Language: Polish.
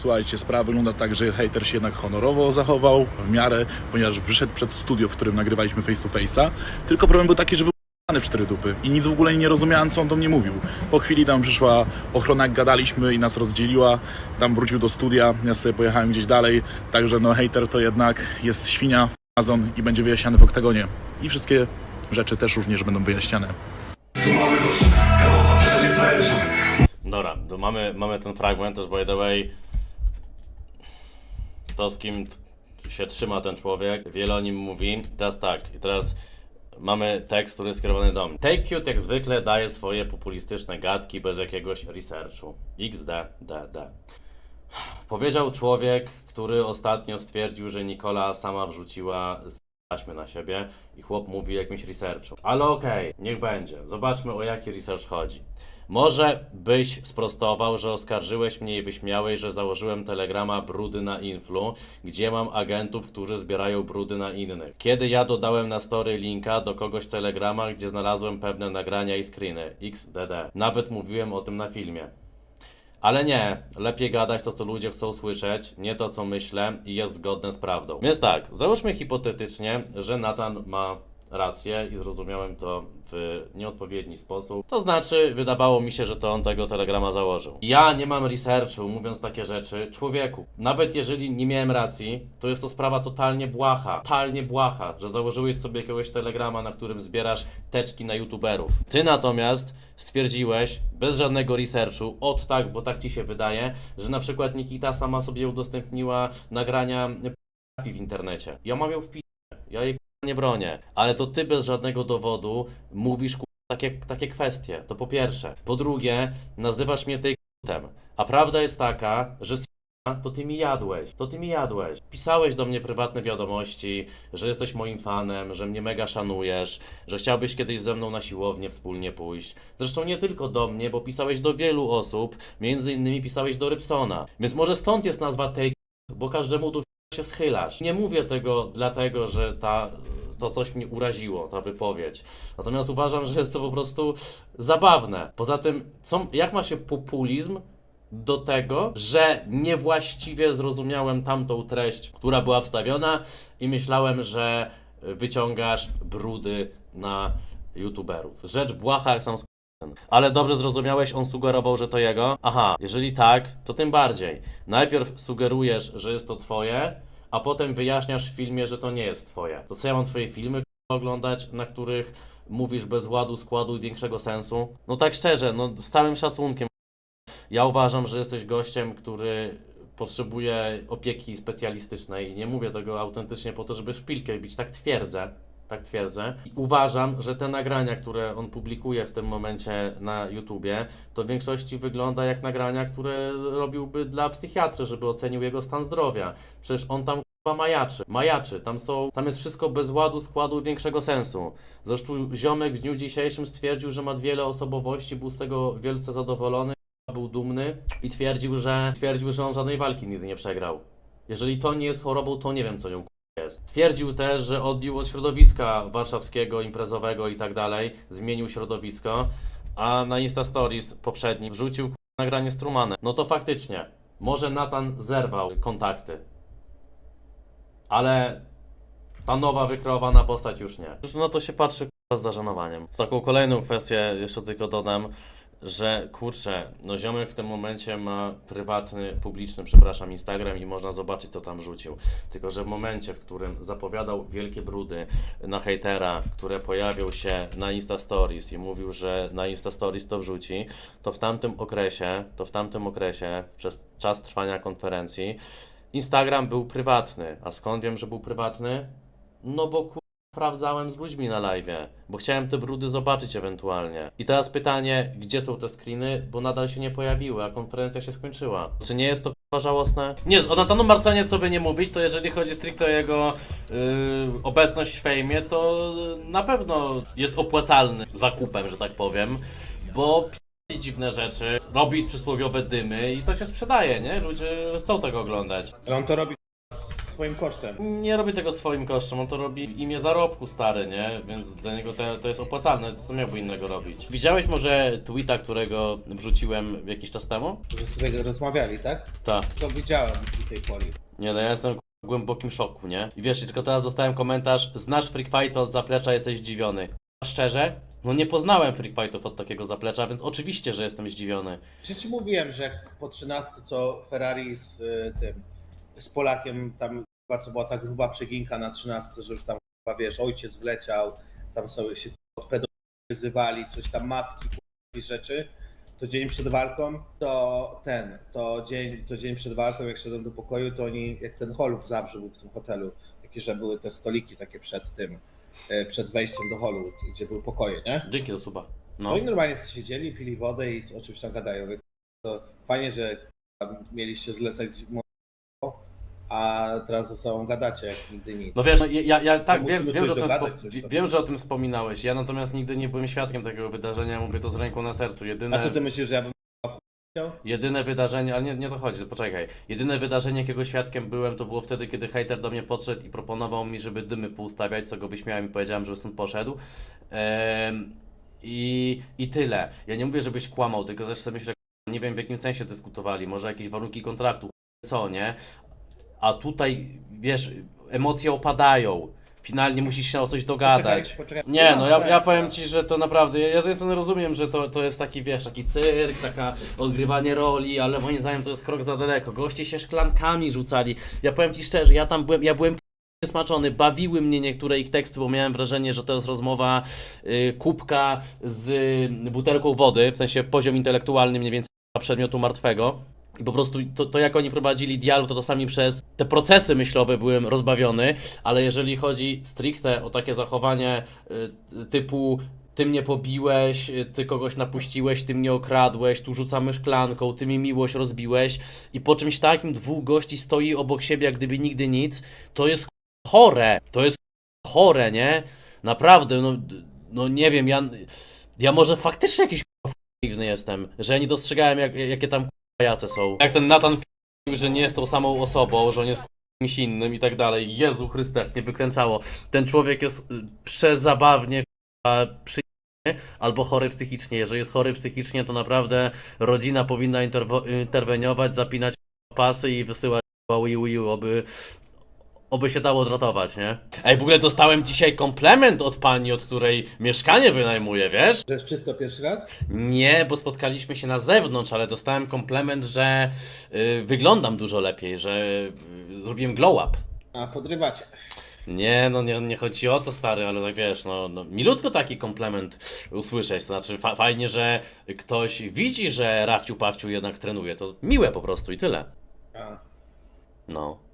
Słuchajcie, sprawa wygląda tak, że hater się jednak honorowo zachował w miarę, ponieważ wyszedł przed studio, w którym nagrywaliśmy face to face'a. Tylko problem był taki, że był w cztery dupy i nic w ogóle nie rozumiałem, co on do mnie mówił. Po chwili tam przyszła ochrona, jak gadaliśmy i nas rozdzieliła. Tam wrócił do studia, ja sobie pojechałem gdzieś dalej. Także no hater to jednak jest świnia, Amazon i będzie wyjaśniany w oktagonie. I wszystkie rzeczy też również będą wyjaśniane. Dobra, to mamy, mamy ten fragment też, by the way. To z kim się trzyma ten człowiek, wiele o nim mówi. Teraz tak, i teraz mamy tekst, który jest skierowany do mnie. Take jak zwykle daje swoje populistyczne gadki bez jakiegoś researchu. XD, D, D. Powiedział człowiek, który ostatnio stwierdził, że Nikola sama wrzuciła taśmy na siebie i chłop mówi o jakimś researchu. Ale okej, niech będzie. Zobaczmy o jaki research chodzi. Może byś sprostował, że oskarżyłeś mnie i wyśmiałeś, że założyłem telegrama brudy na influ, gdzie mam agentów, którzy zbierają brudy na innych. Kiedy ja dodałem na story linka do kogoś telegrama, gdzie znalazłem pewne nagrania i screeny. XDD. Nawet mówiłem o tym na filmie. Ale nie, lepiej gadać to, co ludzie chcą słyszeć, nie to, co myślę i jest zgodne z prawdą. Więc tak, załóżmy hipotetycznie, że Nathan ma rację i zrozumiałem to w nieodpowiedni sposób. To znaczy, wydawało mi się, że to on tego telegrama założył. Ja nie mam researchu, mówiąc takie rzeczy. Człowieku, nawet jeżeli nie miałem racji, to jest to sprawa totalnie błaha. Totalnie błaha, że założyłeś sobie jakiegoś telegrama, na którym zbierasz teczki na youtuberów. Ty natomiast stwierdziłeś, bez żadnego researchu, od tak, bo tak ci się wydaje, że na przykład Nikita sama sobie udostępniła nagrania w internecie. Ja mam ją w. Ja jej nie bronię. Ale to ty bez żadnego dowodu mówisz k***a, takie, takie kwestie. To po pierwsze. Po drugie, nazywasz mnie tej k***tem. A prawda jest taka, że s***a, to ty mi jadłeś. To ty mi jadłeś. Pisałeś do mnie prywatne wiadomości, że jesteś moim fanem, że mnie mega szanujesz, że chciałbyś kiedyś ze mną na siłownię wspólnie pójść. Zresztą nie tylko do mnie, bo pisałeś do wielu osób, między innymi pisałeś do Rybsona. Więc może stąd jest nazwa tej bo każdemu do się schylasz. Nie mówię tego dlatego, że ta, to coś mnie uraziło, ta wypowiedź. Natomiast uważam, że jest to po prostu zabawne. Poza tym, co, jak ma się populizm do tego, że niewłaściwie zrozumiałem tamtą treść, która była wstawiona i myślałem, że wyciągasz brudy na youtuberów. Rzecz błaha jak sam ale dobrze zrozumiałeś, on sugerował, że to jego? Aha, jeżeli tak, to tym bardziej. Najpierw sugerujesz, że jest to twoje, a potem wyjaśniasz w filmie, że to nie jest twoje. To co ja mam twoje filmy oglądać, na których mówisz bez ładu, składu i większego sensu? No tak szczerze, no z całym szacunkiem. Ja uważam, że jesteś gościem, który potrzebuje opieki specjalistycznej. Nie mówię tego autentycznie po to, żeby szpilkę bić, tak twierdzę. Tak twierdzę. I uważam, że te nagrania, które on publikuje w tym momencie na YouTubie, to w większości wygląda jak nagrania, które robiłby dla psychiatry, żeby ocenił jego stan zdrowia. Przecież on tam k***a, majaczy. Majaczy. Tam są, tam jest wszystko bez ładu, składu i większego sensu. Zresztą ziomek w dniu dzisiejszym stwierdził, że ma wiele osobowości, był z tego wielce zadowolony, był dumny i twierdził, że twierdził, że on żadnej walki nigdy nie przegrał. Jeżeli to nie jest chorobą, to nie wiem, co nią jest. Twierdził też, że odbił od środowiska warszawskiego, imprezowego i tak dalej, zmienił środowisko, a na Insta Stories poprzedni wrzucił nagranie z Trumanem. No to faktycznie, może Nathan zerwał kontakty, ale ta nowa wykreowana postać już nie. No to się patrzy k***a, z zażenowaniem. Taką kolejną kwestię jeszcze tylko dodam, że kurczę, no ziomek w tym momencie ma prywatny, publiczny, przepraszam, Instagram i można zobaczyć, co tam rzucił. Tylko, że w momencie, w którym zapowiadał wielkie brudy na hejtera, które pojawią się na Insta Stories i mówił, że na Insta Stories to wrzuci, to w tamtym okresie, to w tamtym okresie, przez czas trwania konferencji, Instagram był prywatny. A skąd wiem, że był prywatny? No bo kur... sprawdzałem z ludźmi na live, bo chciałem te brudy zobaczyć ewentualnie. I teraz pytanie, gdzie są te screeny, bo nadal się nie pojawiły, a konferencja się skończyła. Czy nie jest to żałosne? Nie, o Natanu Marcenie co by nie mówić, to jeżeli chodzi stricte o jego yy, obecność w fejmie, to na pewno jest opłacalny zakupem, że tak powiem, bo dziwne rzeczy, robi przysłowiowe dymy i to się sprzedaje, nie? Ludzie chcą tego oglądać. On to robi swoim kosztem. Nie robi tego swoim kosztem, on to robi w imię zarobku stary, nie? Więc dla niego to, to jest opłacalne, co miałby innego robić? Widziałeś może tweeta, którego wrzuciłem jakiś czas temu? Że sobie rozmawiali, tak? Tak. To widziałem do tej pory. Nie no, ja jestem w głębokim szoku, nie? I wiesz, i tylko teraz dostałem komentarz, znasz Freak Fight od zaplecza, jesteś zdziwiony. Szczerze? No nie poznałem Freak Fightów od takiego zaplecza, więc oczywiście, że jestem zdziwiony. Przecież ci mówiłem, że jak po 13 co Ferrari z y, tym, z Polakiem, tam chyba co była ta gruba przeginka na 13, że już tam chyba wiesz, ojciec wleciał, tam sobie się od pedofilów wyzywali, coś tam matki, jakieś rzeczy, to dzień przed walką, to ten, to dzień, to dzień przed walką, jak szedłem do pokoju, to oni, jak ten hol w Zabrzu był w tym hotelu, jakie, że były te stoliki takie przed tym, y, przed wejściem do holu, gdzie były pokoje, nie? Dzięki za suba. No. Oni normalnie sobie siedzieli, pili wodę i o czymś tam gadają. To fajnie, że mieliście zlecać a teraz ze sobą gadacie jak nigdy nic. No wiesz, no, ja, ja tak To wiem, wiem, że o tym dogadać, spo, coś wie- tam. wiem, że o tym wspominałeś. Ja natomiast nigdy nie byłem świadkiem takiego wydarzenia, mówię to z ręką na sercu. Jedyne, A co ty myślisz, że ja bym chciał? jedyne wydarzenie, ale nie, nie to chodzi, poczekaj. Jedyne wydarzenie, jakiego świadkiem byłem, to było wtedy, kiedy hejter do mnie podszedł i proponował mi, żeby dymy poustawiać, co go wyśmiałem i powiedziałem, że stąd poszedł. Em, i, I tyle. Ja nie mówię, żebyś kłamał, tylko też sobie myślę, nie wiem w jakim sensie dyskutowali, może jakieś warunki kontraktu, co, nie? A tutaj, wiesz, emocje opadają. Finalnie musisz się o coś dogadać. Poczekaj, poczekaj. Nie, no ja, ja zaraz, powiem zaraz. ci, że to naprawdę, ja, ja sobie rozumiem, że to, to jest taki, wiesz, taki cyrk, taka odgrywanie roli, ale moim zdaniem to jest krok za daleko. Goście się szklankami rzucali. Ja powiem ci szczerze, ja tam byłem, ja byłem smaczony, bawiły mnie niektóre ich teksty, bo miałem wrażenie, że to jest rozmowa y, kubka z y, butelką wody, w sensie poziom intelektualny mniej więcej przedmiotu martwego. I po prostu to, to jak oni prowadzili dialog, to czasami przez te procesy myślowe byłem rozbawiony, ale jeżeli chodzi stricte o takie zachowanie y, typu ty mnie pobiłeś, y, ty kogoś napuściłeś, ty mnie okradłeś, tu rzucamy szklanką, ty mi miłość rozbiłeś i po czymś takim dwóch gości stoi obok siebie jak gdyby nigdy nic, to jest chore, to jest chore, nie? Naprawdę, no, no nie wiem, ja, ja może faktycznie jakiś dziwny jestem, że ja nie dostrzegałem jak, jakie tam jace są. Jak ten Nathan p***ił, że nie jest tą samą osobą, że on jest kimś innym i tak dalej. Jezu Chryste, jak mnie wykręcało. Ten człowiek jest y, przezabawnie k***a, przyjemny albo chory psychicznie. Jeżeli jest chory psychicznie, to naprawdę rodzina powinna interwo- interweniować, zapinać pasy i wysyłać wiu, oby Oby się dało odratować, nie? Ej, w ogóle dostałem dzisiaj komplement od pani, od której mieszkanie wynajmuję, wiesz? Że jest czysto pierwszy raz? Nie, bo spotkaliśmy się na zewnątrz, ale dostałem komplement, że y, wyglądam dużo lepiej, że y, zrobiłem glow up. A podrywacie. Nie, no nie, nie chodzi o to, stary, ale tak wiesz, no, no milutko taki komplement usłyszeć, to znaczy fa fajnie, że ktoś widzi, że Rafciu Pawciu jednak trenuje, to miłe po prostu i tyle. A. No.